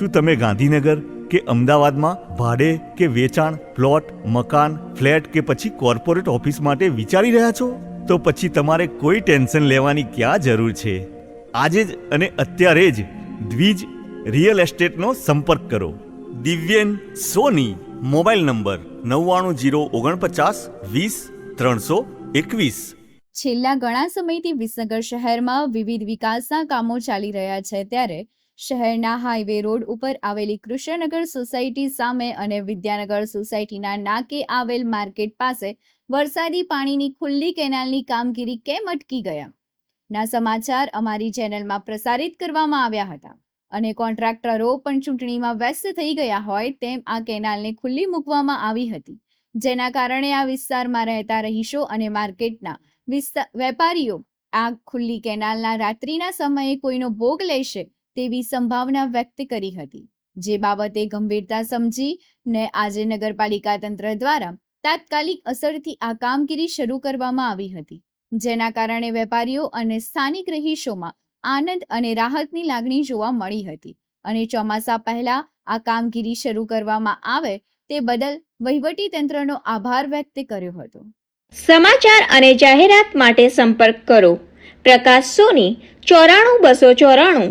શું તમે ગાંધીનગર કે અમદાવાદમાં ભાડે કે વેચાણ, પ્લોટ, મકાન, ફ્લેટ કે પછી કોર્પોરેટ ઓફિસ માટે વિચારી રહ્યા છો? તો પછી તમારે કોઈ ટેન્શન લેવાની ક્યાં જરૂર છે? આજે જ અને અત્યારે જ દ્વિજ રિયલ એસ્ટેટનો સંપર્ક કરો. દિવ્યેન સોની, મોબાઈલ નંબર નવ્વાણું જીરો ઓગણપચાસ વીસ ત્રણસો એકવીસ. છેલ્લા ઘણા સમયથી વિસનગર શહેરમાં વિવિધ વિકાસના કામો ચાલી રહ્યા છે, ત્યારે શહેરના હાઈવે રોડ ઉપર આવેલી કૃષ્ણનગર સોસાયટી સામે અને વિદ્યાનગર સોસાયટીના નાકે આવેલ માર્કેટ પાસે વરસાદી પાણીની ખુલ્લી કેનાલની કામગીરી કેમ અટકી ગયા? ના સમાચાર અમારી ચેનલમાં પ્રસારિત કરવામાં આવ્યા હતા. અને કોન્ટ્રાક્ટરો પણ ચૂંટણીમાં વ્યસ્ત થઈ ગયા હોય તેમ આ કેનાલને ખુલ્લી મૂકવામાં આવી હતી. જેના કારણે આ વિસ્તારમાં રહેતા રહીશો અને માર્કેટના વેપારીઓ આ ખુલ્લી કેનાલના રાત્રિના સમયે કોઈનો ભોગ લેશે તેવી સંભાવના વ્યક્ત કરી હતી. જે બાબતે ગંભીરતા સમજી ને આજે નગરપાલિકા તંત્ર દ્વારા તાત્કાલિક અસરથી આ કામગીરી શરૂ કરવામાં આવી હતી. જેના કારણે વેપારીઓ અને સ્થાનિક રહીશોમાં આનંદ અને રાહતની લાગણી જોવા મળી હતી અને ચોમાસા પહેલા આ કામગીરી શરૂ કરવામાં આવે તે બદલ વહીવટી તંત્રનો આભાર વ્યક્ત કર્યો હતો. સમાચાર અને જાહેરાત માટે સંપર્ક કરો. પ્રકાશ સોની, ચોરાણું બસો ચોરાણું.